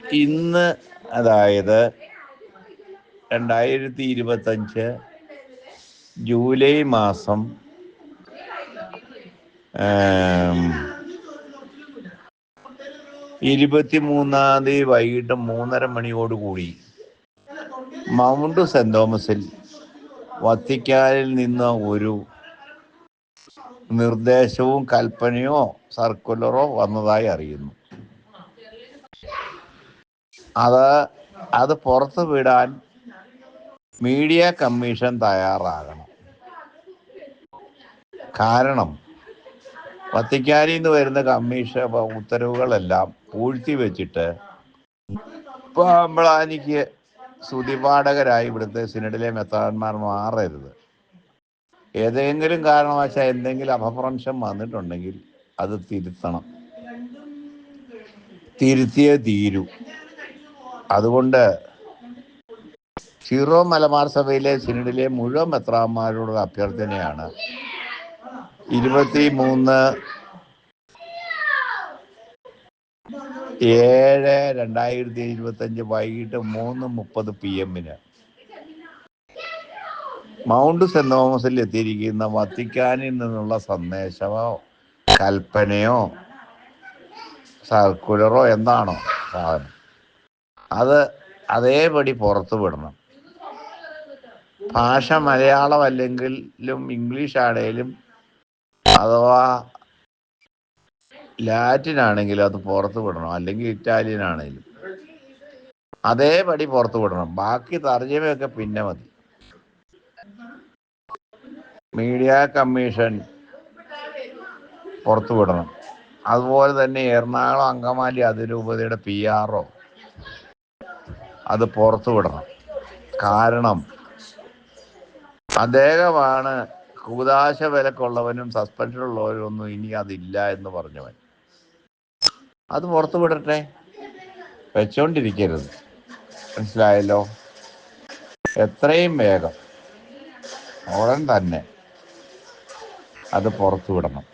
ഇന്ന് അതായത് രണ്ടായിരത്തി ഇരുപത്തഞ്ച് ജൂലൈ മാസം ഇരുപത്തിമൂന്നാം തീയതി വൈകിട്ട് മൂന്നര മണിയോടുകൂടി മൗണ്ട് സെന്റ് തോമസിൽ വത്തിക്കാനിൽ നിന്ന് ഒരു നിർദ്ദേശവും കൽപ്പനയോ സർക്കുലറോ വന്നതായി അറിയുന്നു. അത് അത് പുറത്തു വിടാൻ മീഡിയ കമ്മീഷൻ തയ്യാറാകണം. കാരണം വത്തിക്കാനിൽ നിന്ന് വരുന്ന കമ്മീഷൻ ഉത്തരവുകളെല്ലാം പൂഴ്ത്തി വെച്ചിട്ട് പാമ്പളാനിക്ക് സ്തുതിപാഠകരായി ഇവിടുത്തെ സിനഡിലെ മെത്താന്മാർ മാറരുത്. ഏതെങ്കിലും കാരണവശാൽ എന്തെങ്കിലും അപഭ്രംശം വന്നിട്ടുണ്ടെങ്കിൽ അത് തിരുത്തണം. തിരുത്തിയേ തീരൂ. അതുകൊണ്ട് സീറോ മലബാർ സഭയിലെ സിനഡിലെ മുഴുവൻ മെത്രാന്മാരോടുള്ള അഭ്യർത്ഥനയാണ്. ഇരുപത്തി മൂന്ന് ഏഴ് രണ്ടായിരത്തി ഇരുപത്തഞ്ച് വൈകിട്ട് മൂന്ന് മുപ്പത് പി എമ്മിന്. മൗണ്ട് സെന്റ് തോമസിൽ എത്തിയിരിക്കുന്ന വത്തിക്കാനിൽ നിന്നുള്ള സന്ദേശമോ കൽപ്പനയോ സർക്കുലറോ എന്താണോ സാധനം? അത് അതേപടി പുറത്തു വിടണം. ഭാഷ മലയാളം അല്ലെങ്കിലും ഇംഗ്ലീഷ് ആണെങ്കിലും അഥവാ ലാറ്റിൻ ആണെങ്കിലും അത് പുറത്ത് വിടണം. അല്ലെങ്കിൽ ഇറ്റാലിയൻ ആണെങ്കിലും അതേപടി പുറത്ത് വിടണം. ബാക്കി തർജമയൊക്കെ പിന്നെ മതി. മീഡിയ കമ്മീഷൻ പുറത്തു വിടണം. അതുപോലെ തന്നെ എറണാകുളം അങ്കമാലി അതിരൂപതയുടെ പി ആർഒ അത് പുറത്തു വിടണം. കാരണം അദ്ദേഹമാണ് കൂതാശ വിലക്കുള്ളവനും സസ്പെൻഷനുള്ളവരും ഒന്നും ഇനി അതില്ല എന്ന് പറഞ്ഞവൻ. അത് പുറത്തു വിടട്ടെ. വെച്ചോണ്ടിരിക്കരുത്. മനസ്സിലായല്ലോ? എത്രയും വേഗം. ഉടൻ തന്നെ അത് പുറത്തു വിടണം.